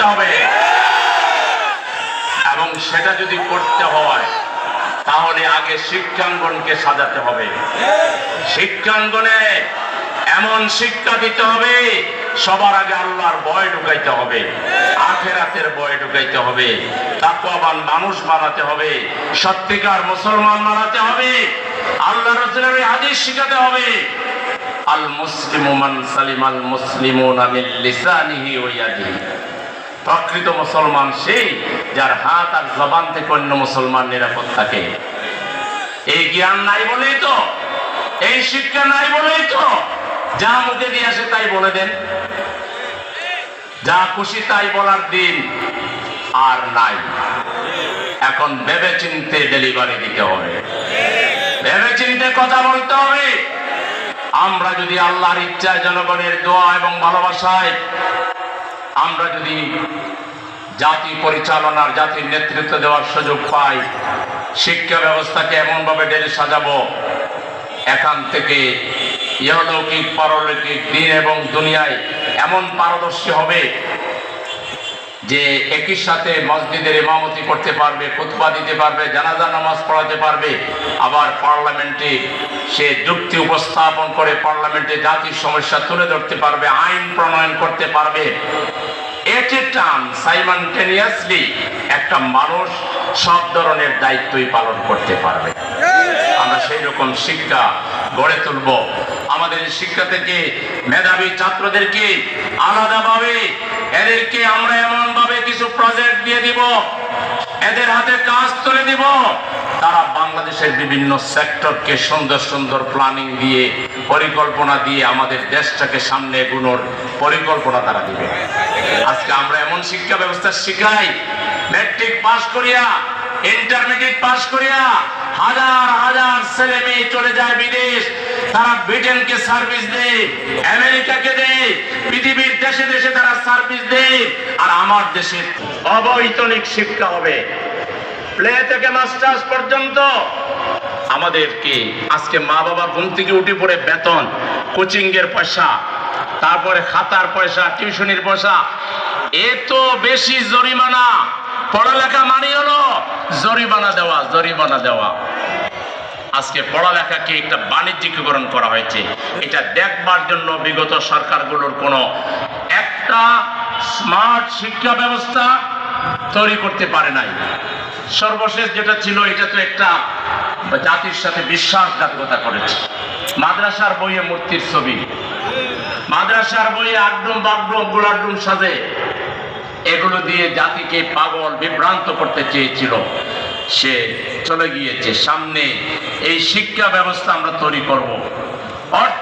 করতে হবে। এবং সেটা যদি করতে হয়, তাহলে আগে শিক্ষাঙ্গনকে সাজাতে হবে। শিক্ষাঙ্গনে এমন শিক্ষা দিতে হবে, সবার আগে আল্লাহর ভয় ঢুকাইতে হবে, আখেরাতের ভয় ঢুকাইতে হবে, তাকওয়াবান মানুষ বানাতে হবে, সত্যিকার মুসলমান বানাতে হবে, আল্লাহ রসুলের হাদিস শিখাতে হবে। আল মুসলিমু মান সালিমাল মুসলিমুনা মিন লিসানিহি ওয়া প্রকৃত মুসলমান সেই যার হাত আর জবান থেকে অন্য মুসলমান নিরাপদ থাকে। এই জ্ঞান নাই বলেই তো, এই শিক্ষা নাই বলেই তো, যা মুখে দিয়ে আসে তাই বলে দেন। যা খুশি তাই বলার দিন আর নাই। এখন ভেবে চিনতে ডেলিভারি দিতে হবে। ভেবে চিনতে কথা বলতে হবে। আমরা যদি আল্লাহর ইচ্ছায় জনগণের দোয়া এবং ভালোবাসায় আমরা যদি জাতি পরিচালনার, জাতির নেতৃত্ব দেওয়ার সুযোগ পাই, শিক্ষা ব্যবস্থাকে এমনভাবে ডেলে সাজাব, এখান থেকে ইহলৌকিক, পারলৌকিক দিন এবং দুনিয়ায় এমন পারদর্শী হবে যে একই সাথে মসজিদের ইমামতি করতে পারবে, খুতবা দিতে পারবে, জানাজা, নামাজ পড়াতে পারবে, আবার পার্লামেন্টে সে যুক্তি উপস্থাপন করে পার্লামেন্টে জাতির সমস্যা তুলে ধরতে পারবে, আইন প্রণয়ন করতে পারবে। টার্ম একটা মানুষ সব ধরনের দায়িত্বই পালন করতে পারবে। আমরা সেই রকম শিক্ষা গড়ে তুলব। আমাদের শিক্ষা থেকে মেধাবী ছাত্রদেরকে আলাদাভাবে, এদেরকে আমরা এমন ভাবে কিছু প্রজেক্ট দিয়ে দিব, এদের হাতে কাজ তুলে দিব। তারা বাংলাদেশের বিভিন্ন সেক্টরকে সুন্দর সুন্দর প্ল্যানিং দিয়ে, পরিকল্পনা দিয়ে আমাদের দেশটাকে সামনে এগুনোর পরিকল্পনা তারা দিবে। আজকে আমরা এমন শিক্ষা ব্যবস্থা শিখাই ম্যাট্রিক পাশ করিয়া ইন্টারমিডিয়েট পাশ করিয়া হাজার হাজার ছেলে মেয়ে চলে যায় বিদেশ। তারা ব্রিটেনকে সার্ভিস দেয়, আমেরিকাকে দেয়, পৃথিবীর দেশে দেশে তারা সার্ভিস দেয়, আর আমার দেশে অবৈতনিক শিক্ষা হবে। প্লে থেকে মাস্টার্স পর্যন্ত আমাদেরকে আজকে মা বাবা ঘুম থেকে উঠে পড়ে বেতন কোচিং এর পয়সা, তারপরে খাতার পয়সা, টিউশনির পয়সা। এত বেশি জরিমানা পড়ালেখা মানি হলো জরিমানা দেওয়া জরিমানা দেওয়া। আজকে পড়ালেখাকে একটা বাণিজ্যিকীকরণ করা হয়েছে? এটা দেখবার জন্য বিগত সরকারগুলোর কোনো একটা স্মার্ট শিক্ষা ব্যবস্থা তৈরি করতে পারে নাই। সর্বশেষ যেটা ছিল, এটা তো একটা জাতির সাথে বিশ্বাসঘাতকতা করেছে। মাদ্রাসার বইয়ে মূর্তির ছবি। মাদ্রাসার বইয়ে আগডুম বাগডুম গোলাডুম সাজে। এগুলো দিয়ে জাতিকে পাগল, বিভ্রান্ত করতে চেয়েছিল। সে চলে গিয়েছে। সামনে এই শিক্ষা ব্যবস্থা আমরা তৈরি করব। অর্থ